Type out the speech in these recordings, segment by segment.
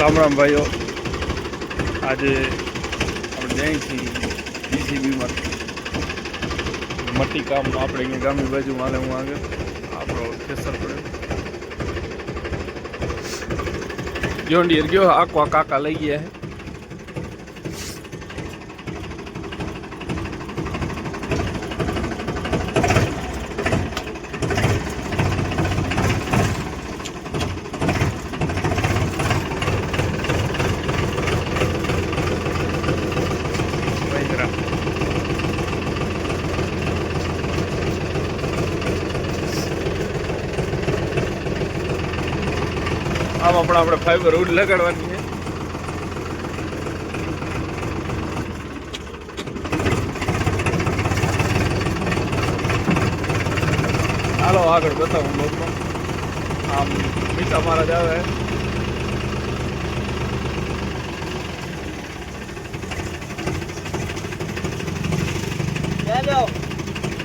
રામ રામ ભાઈઓ, આજે આપણે જઈ છીએ મટી કામ આપણે અહીંયા ગામની બાજુ માલે હું આગળ. આપણો કેસર પડ્યો. જોંડિયર ગયો? આખો કાકા લઈ ગયા આમાં પણ આપણે ફાઈબર ઉડ લગાડવાની છે. ચાલો આગળ બતાવું લોકો આમ મીઠા મારા જ આવે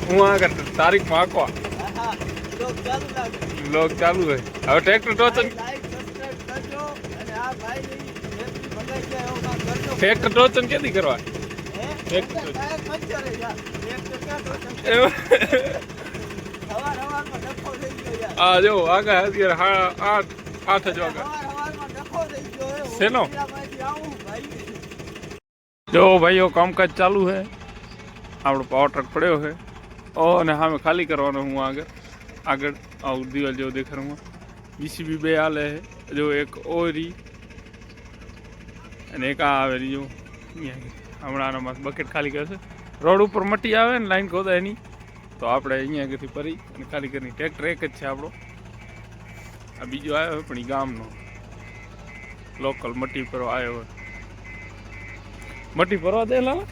હું આગળ તારીખમાં આંકવા હા તો ચાલુ લાગે લોક ચાલુ હોય હવે ટ્રેક્ટર ટોચન ટ્રેક્ટર ટોચન કેદી કરવા? હે? જો આગળ અત્યારે હા આઠ આઠ જ વાગે શેનો? જો ભાઈઓ કામકાજ ચાલુ છે આપણો પાવર ટ્રક પડ્યો છે ઓ અને સામે ખાલી કરવાનો હું આગળ. આગળ આવું દિવાલ જેવો દેખાડું બીસીબી બે હાલે છે જો એક ઓરી અને એક આ આવેલી જો. હમણાં આનામાં બકેટ ખાલી કરશે રોડ ઉપર મટી આવે ને લાઈન ખોદા એની તો આપણે અહીંયા આગળથી ફરી અને ખાલી કરી ટ્રેક્ટર એક જ છે આપણો. આ બીજો આવ્યો પણ એ ગામનો. લોકલ મટી પર આવ્યો મટી ભરવા દે લાલા.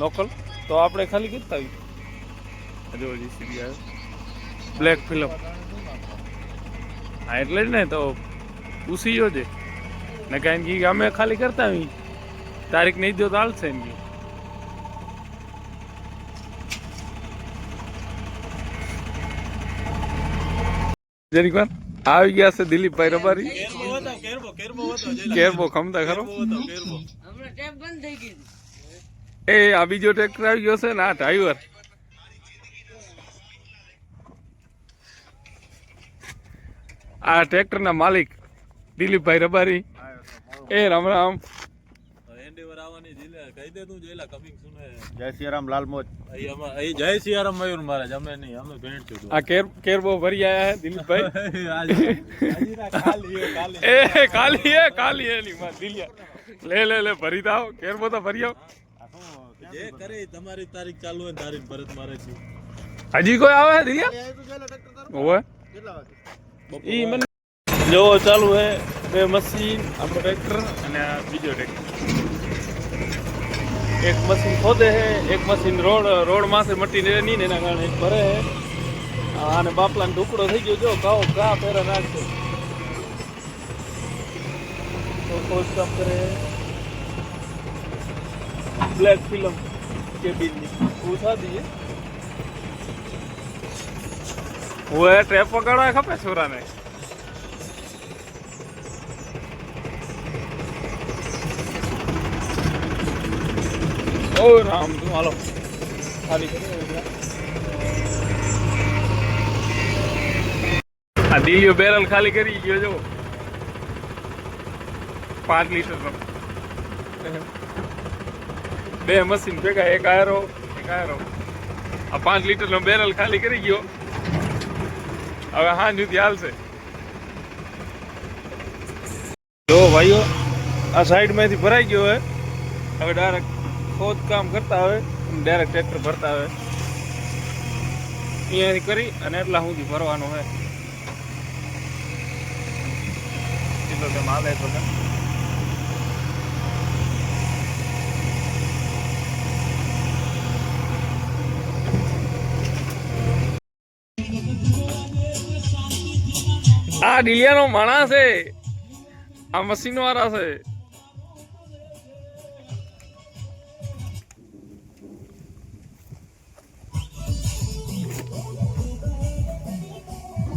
લોકલ તો આપણે ખાલી કરતા આવી જો જીસીબી આવે બ્લેક ફિલ્મ હા, એટલે જ ને તો પૂછી જોજે ને કાંઈ કે અમે ખાલી કરતા આવી તારીખ નહીં દો તો ને કે. જરીક વાર આવી ગયા છે દિલીપભાઈ રબારી. કેરબો ખમતા ખરો. એ આ બીજો ટ્રેક્ટર આવી ગયો છે ને, આ ડ્રાઈવર આ ટ્રેક્ટરના માલિક દિલીપભાઈ રબારી. એ રામ રામ. એન્ડેવર આવવાની જિલ્લા કહી દે તું જોઈલા કમિંગ જય સિયારામ લાલ મોજ અહીં અમા- અહીં જય સિયારામ મયુર મહારાજ. અમે નહીં અમે ભેટ છું આ કેર કેરબો ભરી આયા દિલીપભાઈ. એ કાલી એ કાલી એની માં દિલિયા. લે લે લે ભરી દાવ કેરબો તો ભરી આવ. જે કરે તમારી તારીખ ચાલુ હોય ને તારીખ ભરત મારે છે. હજી કોઈ આવે દિલિયા? ઓવે ઈ મને જો ચાલુ હે. બે મશીન આપણો ટ્રેક્ટર અને આ બીજો ટ્રેક્ટર એક મશીન ખોદે હે એક મશીન રોડ રોડમાંથી મટી ને નહીં એના કારણે એક ભરે હે આને બાપલાનો ટુકડો થઈ ગયો, જો કાઓ ઘા પહેરા નાખશે તો ખોદ કામ કરે. બ્લેક ફિલ્મ કેબિનની પૂછા દીએ. હું એ ટ્રેપ પકડવા ખપે છોરાને? ઓ રામ, તું હાલો. આ દિલિયો બેરલ ખાલી કરી ગયો, જો. પાંચ લીટરનો બે મશીન ભેગા, એક આયરો એક આયરો. આ પાંચ લીટર નો બેરલ ખાલી કરી ગયો. હવે હા જુદી હાલશે. જો ભાઈઓ, આ સાઈડમાંથી ભરાઈ ગયો હવે હવે ડાયરેક્ટ ખોદ કામ કરતા હોય ડાયરેક્ટ ટ્રેક્ટર ભરતા હોય. અહીંયાથી કરી અને એટલા સુધી ભરવાનું હોય. કેટલો તેમ આવે તો કેમ આ ડીલિયાનો માણસ છે. આ મશીન વાળા છે.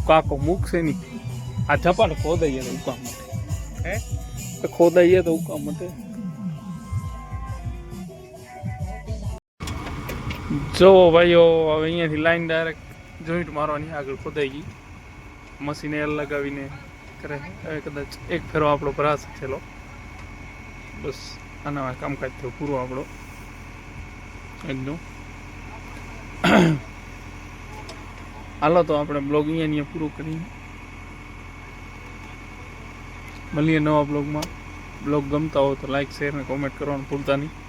કાકો મૂકશે નહીં. આ જપાન ખોદાઈએ તો ઉકા ઉકામ હે? ખોદાઈએ તો ઉકા માટે. જો ભાઈઓ હવે અહીંયાથી લાઈન ડાયરેક્ટ જોઈન્ટ મારવાની આગળ ખોદાઈ ગઈ. મશીને એલ લગાવીને કરે. હવે કદાચ એક ફેરો આપણો ભરાશ થયેલો બસ આના કામકાજ થયો પૂરો આપણો. એકદમ. હાલો તો આપણે બ્લોગ અહીંયા અહીંયા પૂરો કરીએ. મળીએ નવા બ્લોગમાં. બ્લોગ ગમતા હોય તો લાઈક શેર અને કોમેન્ટ કરવાનું ભૂલતા નહીં.